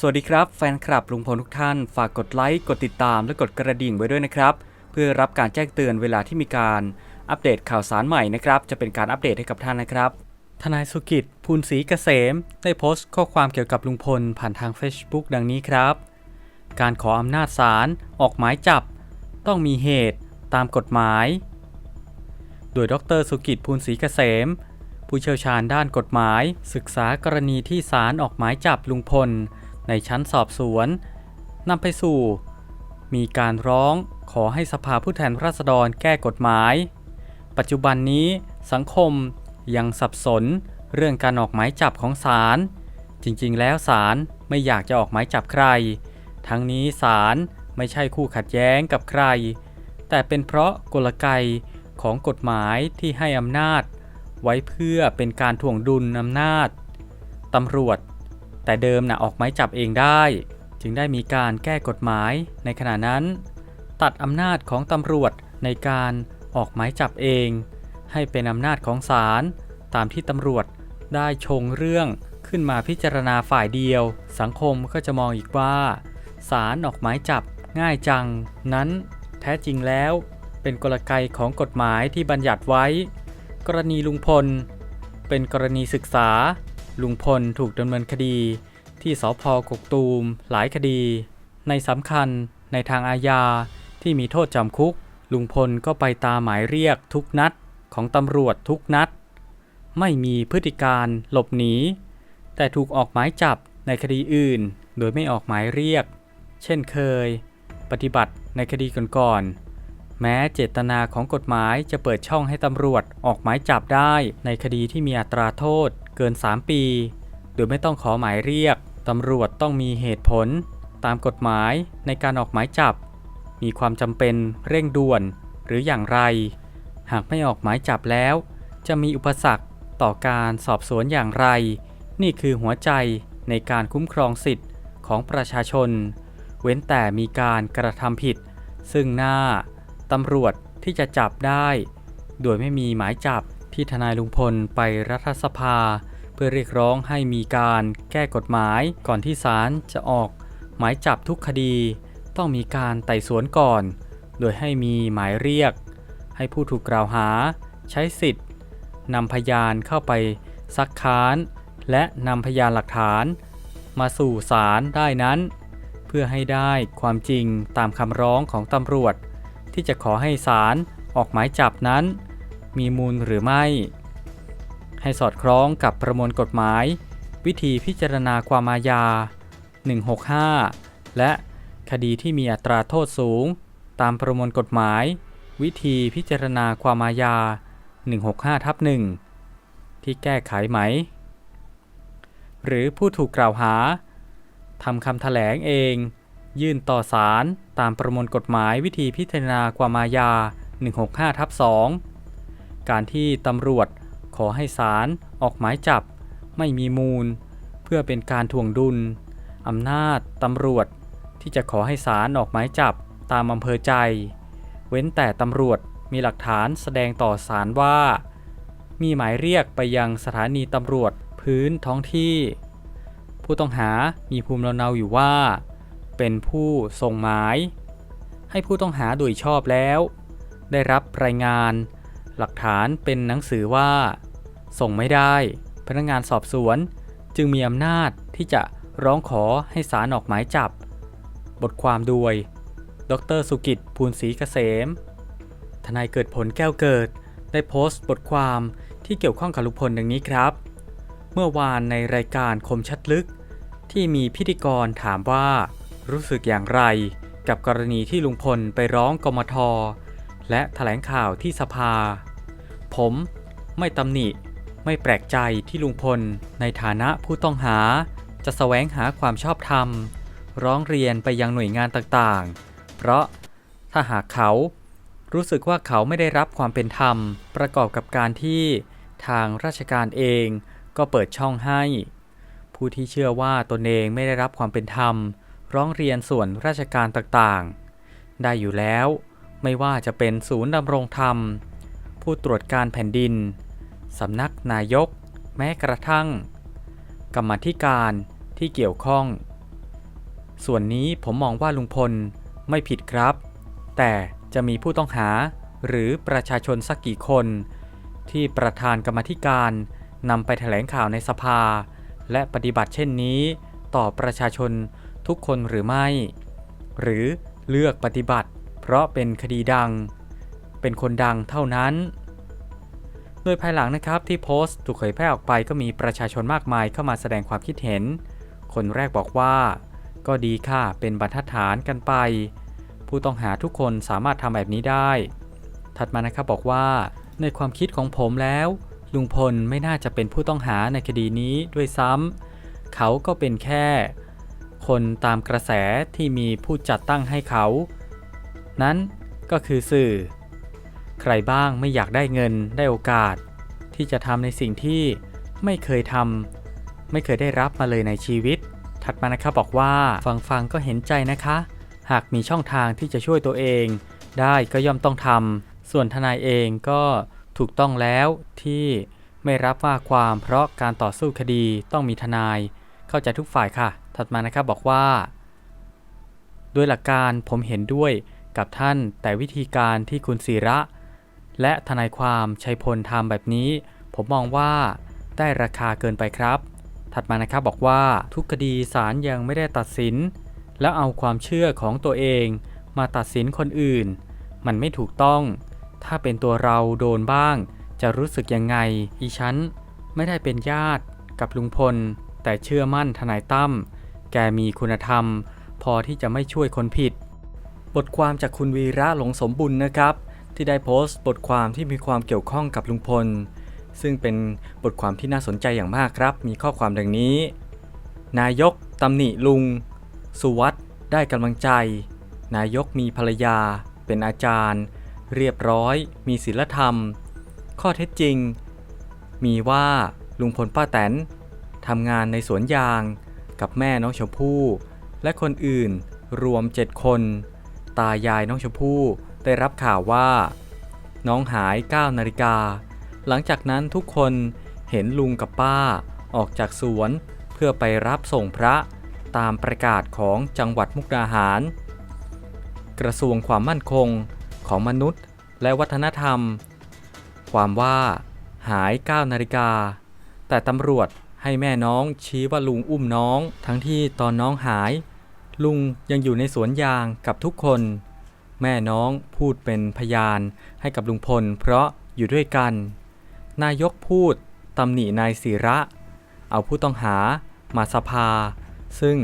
สวัสดีครับแฟนคลับลุงพลทุกท่าน ฝากกดไลค์ กดติดตามและกดกระดิ่งไว้ด้วยนะครับ เพื่อรับการแจ้งเตือนเวลาที่มีการอัปเดตข่าวสารใหม่นะครับ จะเป็นการอัปเดตให้กับท่านนะครับ ทนายสุกิจภูลศรีเกษม ได้โพสต์ข้อความเกี่ยวกับลุงพลผ่านทาง Facebook ดังนี้ครับ การขออำนาจศาลออกหมายจับ ต้องมีเหตุตามกฎหมาย โดยดรสุกิจภูลศรีเกษม ผู้เชี่ยวชาญด้านกฎหมาย ศึกษากรณีที่ศาลออกหมายจับลุงพล ในชั้นสอบสวนนำไปสู่ มีการร้องขอให้สภาผู้แทนราษฎรแก้กฎหมาย ปัจจุบันนี้สังคมยังสับสนเรื่องการออกหมายจับของศาลจริงๆ แล้วศาลไม่อยากจะออกหมายจับใคร ทั้งนี้ศาลไม่ใช่คู่ขัดแย้งกับใคร แต่เป็นเพราะกลไกของกฎหมายที่ให้อำนาจ ไว้เพื่อเป็นการถ่วงดุลอำนาจตำรวจ แต่เดิมนะออกหมายจับเองได้ จึงได้มีการแก้กฎหมายในขณะนั้น ตัดอำนาจของตำรวจในการออกหมายจับเอง ให้เป็นอำนาจของศาลตามที่ตำรวจได้ชงเรื่องขึ้นมาพิจารณาฝ่ายเดียว สังคมก็จะมองอีกว่าศาลออกหมายจับง่ายจัง นั้นแท้จริงแล้วเป็นกลไกของกฎหมายที่บัญญัติไว้ กรณีลุงพล เป็นกรณีศึกษา ลุงพลถูกดำเนินคดีที่สพกกตูม หลายคดี ในสำคัญในทางอาญาที่มีโทษจำคุก ลุงพลก็ไปตามหมายเรียกทุกนัดของตำรวจทุกนัด ไม่มีพฤติการหลบหนี แต่ถูกออกหมายจับในคดีอื่น โดยไม่ออกหมายเรียก เช่นเคย ปฏิบัติในคดีก่อนๆแม้เจตนาของกฎหมายจะเปิดช่องให้ตำรวจออกหมายจับได้ในคดีที่มีอัตราโทษ เกิน 3 ปี โดยไม่ต้องขอหมายเรียก ตำรวจต้องมีเหตุผล ตามกฎหมายในการออกหมายจับ มีความจำเป็นเร่งด่วนหรืออย่างไร หากไม่ออกหมายจับแล้ว จะมีอุปสรรคต่อการสอบสวนอย่างไร นี่คือหัวใจในการคุ้มครองสิทธิ์ของประชาชน เว้นแต่มีการกระทำผิด ซึ่งหน้าตำรวจที่จะจับได้ โดยไม่มีหมายจับที่ทนายลุงพลไปรัฐสภา เพื่อเรียกร้องให้มีการแก้กฎหมายก่อนที่ศาลจะออกหมายจับทุกคดี ต้องมีการไต่สวนก่อน โดยให้มีหมายเรียก ให้ผู้ถูกกล่าวหา ใช้สิทธิ์นำพยานเข้าไปซักค้าน และนำพยานหลักฐาน มาสู่ศาลได้นั้น เพื่อให้ได้ความจริงตามคำร้องของตำรวจ ที่จะขอให้ศาลออกหมายจับนั้น มีมูลหรือไม่ ให้สอดคล้องกับประมวลกฎหมาย วิธีพิจารณาความอาญา 165 และคดีที่มีอัตราโทษสูง ตามประมวลกฎหมาย วิธีพิจารณาความอาญา 165ทับ1ที่แก้ไขไหม หรือผู้ถูกกล่าวหาทำคำแถลงเอง ยื่นต่อศาลตามประมวลกฎหมายวิธีพิจารณาความอาญา 165ทับ2การที่ตำรวจ ขอให้ศาลออกหมายจับ ไม่มีมูล เพื่อเป็นการถ่วงดุลอำนาจตำรวจ ที่จะขอให้ศาลออกหมายจับตามอำเภอใจ เว้นแต่ตำรวจมีหลักฐานแสดงต่อศาลว่า มีหมายเรียกไปยังสถานีตำรวจพื้นท้องที่ ผู้ต้องหามีภูมิลำเนาอยู่ว่า เป็นผู้ส่งหมาย ให้ผู้ต้องหาโดยชอบแล้ว ได้รับรายงาน หลักฐานเป็นหนังสือว่า ส่งไม่ได้ พนักงานสอบสวนจึงมีอำนาจที่จะร้องขอให้ศาลออกหมายจับ บทความโดย ดรสุกิจภูลศรีเกษม ทนายเกิดผลแก้วเกิด ได้โพสต์บทความที่เกี่ยวข้องกับลุงพลดังนี้ครับ เมื่อวานในรายการคมชัดลึก ที่มีพิธีกรถามว่า รู้สึกอย่างไร กับกรณีที่ลุงพลไปร้องกมทและถแถลงข่าวที่สภา ผมไม่ตำหนิ ไม่แปลกใจที่ลุงพล ในฐานะผู้ต้องหา จะแสวงหาความชอบธรรม ร้องเรียนไปยังหน่วยงานต่างๆ เพราะถ้าหากเขารู้สึกว่าเขาไม่ได้รับความเป็นธรรม ประกอบกับการที่ทางราชการเองก็เปิดช่องให้ ผู้ที่เชื่อว่าตนเองไม่ได้รับความเป็นธรรม ร้องเรียนส่วนราชการต่างๆ ได้อยู่แล้ว ไม่ว่าจะเป็นศูนย์ดำรงธรรม ผู้ตรวจการแผ่นดิน สำนักนายก แม้กระทั่ง กรรมธิการที่เกี่ยวข้อง ส่วนนี้ผมมองว่าลุงพลไม่ผิดครับ แต่จะมีผู้ต้องหาหรือประชาชนสักกี่คน ที่ประธานกรรมธิการนำไปแถลงข่าวในสภา และปฏิบัติเช่นนี้ ต่อประชาชนทุกคนหรือไม่ หรือเลือกปฏิบัติ เพราะเป็นคดีดัง เป็นคนดังเท่านั้น โดยภายหลังนะครับที่โพสต์ถูกเผยแพร่ออกไปก็มีประชาชนมากมายเข้ามาแสดงความคิดเห็น คนแรกบอกว่า ก็ดีค่ะเป็นบรรทัดฐานกันไป ผู้ต้องหาทุกคนสามารถทำแบบนี้ได้ ถัดมานะครับบอกว่า ในความคิดของผมแล้ว ลุงพลไม่น่าจะเป็นผู้ต้องหาในคดีนี้ด้วยซ้ำเขาก็เป็นแค่ คนตามกระแสที่มีผู้จัดตั้งให้เขา นั้นก็คือสื่อ ใครบ้างไม่อยากได้เงินได้โอกาส ที่จะทำในสิ่งที่ไม่เคยทำไม่เคยได้รับมาเลยในชีวิต ถัดมานะครับบอกว่าฟังฟังก็เห็นใจนะคะ หากมีช่องทางที่จะช่วยตัวเอง ได้ก็ย่อมต้องทำส่วนทนายเองก็ถูกต้องแล้วที่ไม่รับว่าความเพราะการต่อสู้คดีต้องมีทนาย เข้าใจทุกฝ่ายค่ะ ถัดมานะครับบอกว่าโดยหลักการผมเห็นด้วยกับท่านแต่วิธีการที่คุณศิระ และทนายความชัยพลทำแบบนี้ ผมมองว่าได้ราคาเกินไปครับ ถัดมานะครับบอกว่าทุกคดีศาลยังไม่ได้ตัดสิน แล้วเอาความเชื่อของตัวเองมาตัดสินคนอื่น มันไม่ถูกต้อง ถ้าเป็นตัวเราโดนบ้าง จะรู้สึกยังไง อีฉันไม่ได้เป็นญาติกับลุงพล แต่เชื่อมั่นทนายตั้มแกมีคุณธรรม พอที่จะไม่ช่วยคนผิด บทความจากคุณวีระหลงสมบุญนะครับ ที่ได้โพสต์บทความที่มีความเกี่ยวข้องกับลุงพล ซึ่งเป็นบทความที่น่าสนใจอย่างมากครับ มีข้อความดังนี้ นายกตำหนิลุง สุวัสด์ได้กำลังใจ นายกมีภรรยา เป็นอาจารย์ เรียบร้อย มีศีลธรรม ข้อเท็จจริง มีว่าลุงพลป้าแตนทำงานในสวนยาง กับแม่น้องชมพู่ และคนอื่นรวม 7 คน ตายายน้องชมพู่ ได้รับข่าวว่า น้องหาย9นาฬิกา หลังจากนั้นทุกคนเห็นลุงกับป้าออกจากสวนเพื่อไปรับส่งพระตามประกาศของจังหวัดมุกดาหาร กระทรวงความมั่นคงของมนุษย์และวัฒนธรรม ความว่าหาย 9 นาฬิกา แต่ตำรวจให้แม่น้องชี้ว่าลุงอุ้มน้อง ทั้งที่ตอนน้องหาย ลุงยังอยู่ในสวนยางกับทุกคน แม่น้องพูดเป็นพยานให้กับลุงพล เพราะอยู่ด้วยกัน นายกพูดตำหนินายศิระ เอาผู้ต้องหามาสภา ซึ่ง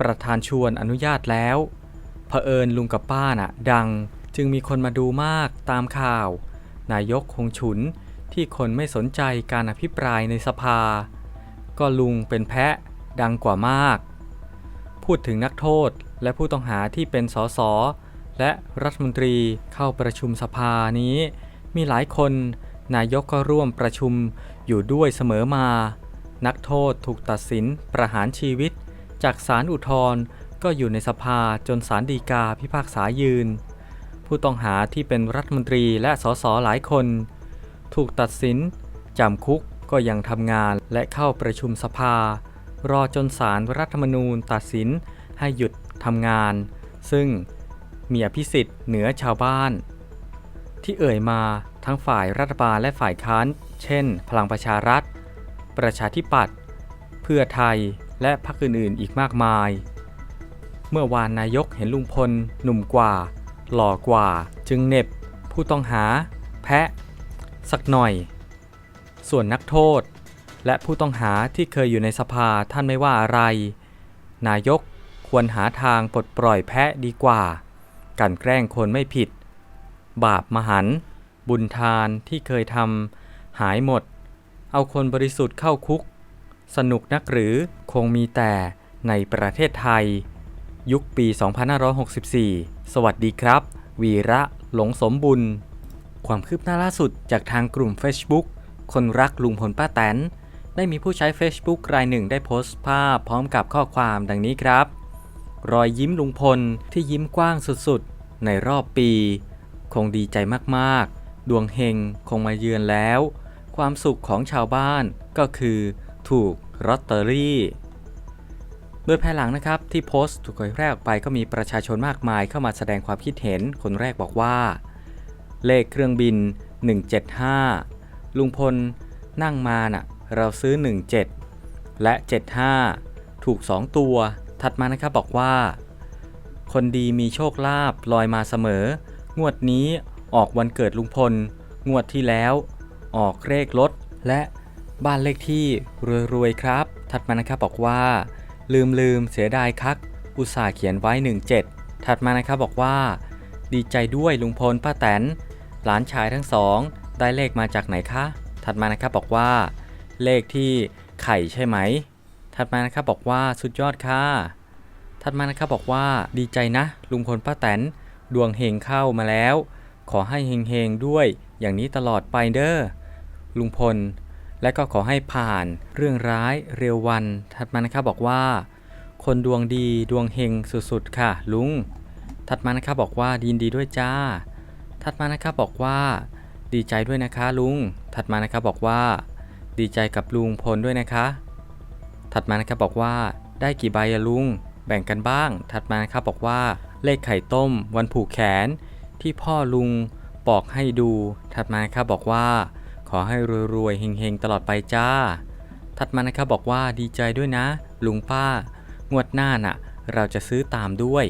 ประธานชวนอนุญาตแล้วเผอิญลุงกับป้าน่ะ ดังจึงมีคนมาดูมากตามข่าว นายกคงฉุนที่คนไม่สนใจการอภิปรายในสภา ก็ลุงเป็นแพะดังกว่ามาก พูดถึงนักโทษและผู้ต้องหาที่เป็นสส และรัฐมนตรีเข้าประชุมสภานี้ มีหลายคนนายกก็ร่วมประชุมอยู่ด้วยเสมอมา นักโทษถูกตัดสินประหารชีวิต จากศาลอุทธรณ์ก็อยู่ในสภาจนศาลฎีกาพิพากษายืน ผู้ต้องหาที่เป็นรัฐมนตรีและสสหลายคน ถูกตัดสินจำคุกก็ยังทำงานและเข้าประชุมสภา รอจนศาลรรัฐธรรมนูญตัดสินให้หยุดทำงาน ซึ่ง มีอภิสิทธิ์เหนือชาวบ้าน ที่เอ่ยมาทั้งฝ่ายรัฐบาลและฝ่ายค้าน เช่น พลังประชารัฐ ประชาธิปัตย์เพื่อไทยและพรรคอื่นๆอีกมากมาย เมื่อวานนายกเห็นลุงพล หนุ่มกว่า หล่อกว่า จึงเน็บ ผู้ต้องหา แพะ สักหน่อย ส่วนนักโทษ และผู้ต้องหาที่เคยอยู่ในสภาท่านไม่ว่าอะไร นายกควรหาทางปลดปล่อยแพะดีกว่า กันแกล้งคนไม่ผิด บาปมหันต์บุญทานที่เคยทำหายหมด เอาคนบริสุทธิ์เข้าคุก สนุกนักหรือคงมีแต่ในประเทศไทย ยุคปี 2564 สวัสดีครับ วีระหลงสมบุญ ความคืบหน้าล่าสุดจากทางกลุ่ม Facebook คนรักลุงพลป้าแตนได้มีผู้ใช้ Facebook รายหนึ่งได้โพสต์ภาพพร้อมกับข้อความดังนี้ครับ รอยยิ้มลุงพลที่ยิ้มกว้างสุดๆ ในรอบปี คงดีใจมากๆ ดวงเฮงคงมาเยือนแล้ว ความสุขของชาวบ้านก็คือถูกลอตเตอรี่ โดยภายหลังนะครับที่โพสต์ถูกเผยแพร่ออกไปก็มีประชาชนมากมายเข้ามาแสดงความคิดเห็น คนแรกบอกว่า เลขเครื่องบิน 175 ลุงพลนั่งมาน่ะเราซื้อ 17 และ 75 ถูก 2 ตัว ถัดมานะครับบอกว่า คนดีมีโชคลาภลอยมาเสมอ งวดนี้ออกวันเกิดลุงพล งวดที่แล้ว ออกเลขรถและบ้านเลขที่รวยๆครับ ถัดมานะครับบอกว่า ลืมลืมเสียดายคัก อุตส่าห์เขียนไว้ 17 ถัดมานะครับบอกว่า ดีใจด้วยลุงพลป้าแตน หลานชายทั้งสอง ได้เลขมาจากไหนคะ ถัดมานะครับบอกว่า เลขที่ไข่ใช่ไหม ถัดมานะครับบอกว่าสุดยอดค่ะ ถัดมานะครับบอกว่าดีใจนะ ลุงพลป้าแตนดวงเฮงเข้ามาแล้ว ขอให้เฮงเฮงๆด้วยอย่างนี้ตลอดไปเด้อลุงพล และก็ขอให้ผ่านเรื่องร้ายเร็ววัน ถัดมานะครับบอกว่า คนดวงดีดวงเฮงสุดๆค่ะ ลุง ถัดมานะครับบอกว่าดีนดีด้วยจ้า ถัดมานะครับบอกว่า ดีใจด้วยนะคะลุง ถัดมานะครับบอกว่า ดีใจกับลุงพลด้วยนะคะ ถัดมานะครับบอกว่า ได้กี่ใบลุง แบ่งกันบ้าง ถัดมานะครับบอกว่า เลขไข่ต้ม วันผูกแขน ที่พ่อลุงบอกให้ดู ถัดมานะครับบอกว่า ขอให้รวยๆเฮงๆตลอดไปจ้า ถัดมานะครับบอกว่าดีใจด้วยนะ ลุงป้างวดหน้าน่ะ เราจะซื้อตามด้วย